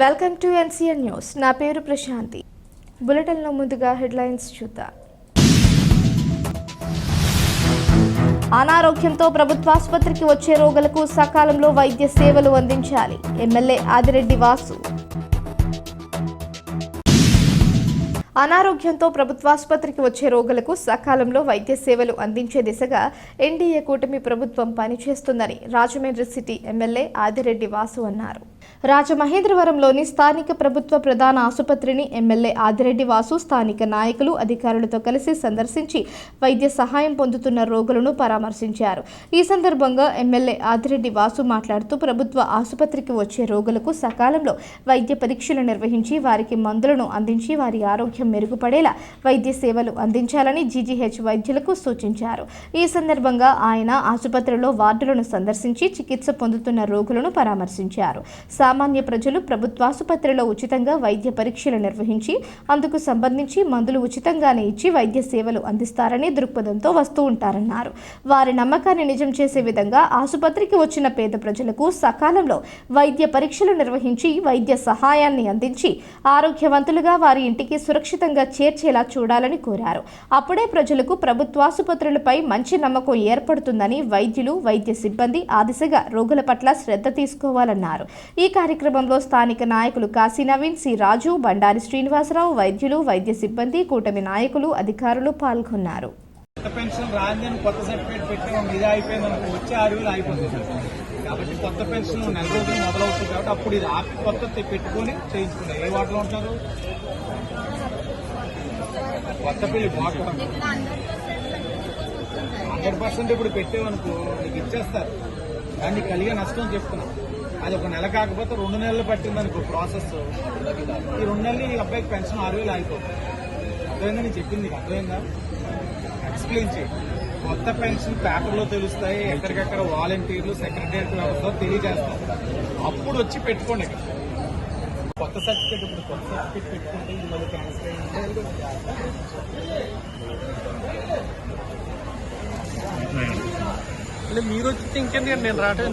Welcome to NCN news. నా పేరు ప్రశాంతి. బులెటిన్లో ముందుగా హెడ్లైన్స్ చూద్దాం. అనారోగ్యంతో ప్రభుత్వాసుపత్రికి వచ్చే రోగులకు సకాలంలో వైద్య సేవలు అందించాలి. ఎమ్మెల్యే ఆదిరెడ్డి వాసు. అనారోగ్యంతో ప్రభుత్వాసుపత్రికి వచ్చే రోగులకు సకాలంలో వైద్య సేవలు అందించే దిశగా ఎన్డీఏ కూటమి ప్రభుత్వం పనిచేస్తుందని రాజమండ్రి సిటీ ఎమ్మెల్యే ఆదిరెడ్డి వాసు అన్నారు. రాజమహేంద్రవరంలోని స్థానిక ప్రభుత్వ ప్రధాన ఆసుపత్రిని ఎమ్మెల్యే ఆదిరెడ్డి వాసు స్థానిక నాయకులు అధికారులతో కలిసి సందర్శించి వైద్య సహాయం పొందుతున్న రోగులను పరామర్శించారు. ఈ సందర్భంగా ఎమ్మెల్యే ఆదిరెడ్డి వాసు మాట్లాడుతూ ప్రభుత్వ ఆసుపత్రికి వచ్చే రోగులకు సకాలంలో వైద్య పరీక్షలు నిర్వహించి వారికి మందులను అందించి వారి ఆరోగ్యం మెరుగుపడేలా వైద్య సేవలు అందించాలని జీజీహెచ్ వైద్యులకు సూచించారు. ఈ సందర్భంగా ఆయన ఆసుపత్రిలో వార్డులను సందర్శించి చికిత్స పొందుతున్న రోగులను పరామర్శించారు. సామాన్య ప్రజలు ప్రభుత్వాసుపత్రిలో ఉచితంగా వైద్య పరీక్షలు నిర్వహించి అందుకు సంబంధించి మందులు ఉచితంగానే ఇచ్చి వైద్య సేవలు అందిస్తారని దృక్పథంతో వస్తూ ఉంటారన్నారు. వారి నమ్మకాన్ని నిజం చేసే విధంగా ఆసుపత్రికి వచ్చిన పేద ప్రజలకు సకాలంలో వైద్య పరీక్షలు నిర్వహించి వైద్య సహాయాన్ని అందించి ఆరోగ్యవంతులుగా వారి ఇంటికి సురక్షితంగా చేర్చేలా చూడాలని కోరారు. అప్పుడే ప్రజలకు ప్రభుత్వాసుపత్రులపై మంచి నమ్మకం ఏర్పడుతుందని వైద్యులు వైద్య సిబ్బంది ఆ దిశగా రోగుల పట్ల శ్రద్ధ తీసుకోవాలన్నారు. ఈ ఈ కార్యక్రమంలో స్థానిక నాయకులు కాశీ నవీన్ సి. రాజు బండారి శ్రీనివాసరావు వైద్యులు వైద్య సిబ్బంది కూటమి నాయకులు అధికారులు పాల్గొన్నారు. కొత్త పెన్షన్ రాందని కొత్త సర్టిఫికేట్ పెట్టాం ఇది అయిపోయింది అనుకో వచ్చే ఆరు వేలు అయిపోతుంది కాబట్టి కొత్త పెన్షన్ నెల రోజులు మొదలవుతుంది కాబట్టి అప్పుడు ఇది ఆపి కొత్త పెట్టుకొని చేయించుకుంటారు. ఏ వాటిలో ఉంటారు? కొత్త పెళ్ళి వాటర్ హండ్రెడ్ పర్సెంట్ ఇప్పుడు పెట్టేవనుకో నీకు ఇచ్చేస్తారు. కానీ కలిగే నష్టం చెప్తున్నాం. అది ఒక నెల కాకపోతే రెండు నెలలు పట్టింది అనుకో ప్రాసెస్ ఈ రెండు నెలలు ఈ అబ్బాయికి పెన్షన్ ఆరు వేలు అయిపోతుంది. అర్థమైందా? నేను చెప్పింది అర్థమైందా? ఎక్స్ప్లెయిన్ చేయి కొత్త పెన్షన్ పేపర్లో తెలుస్తాయి ఎక్కడికక్కడ వాలంటీర్లు సెక్రటరియట్ వ్యవస్థ తెలియజేస్తాం. అప్పుడు వచ్చి పెట్టుకోండి ఇక్కడ. కొత్త సర్టిఫికేట్ ఇప్పుడు కొత్త సర్టిఫికేట్ పెట్టుకుంటే ఇది మళ్ళీ క్యాన్సిల్ అయ్యింది? మీరు వచ్చి ఇంకెందుకండి నేను రావటం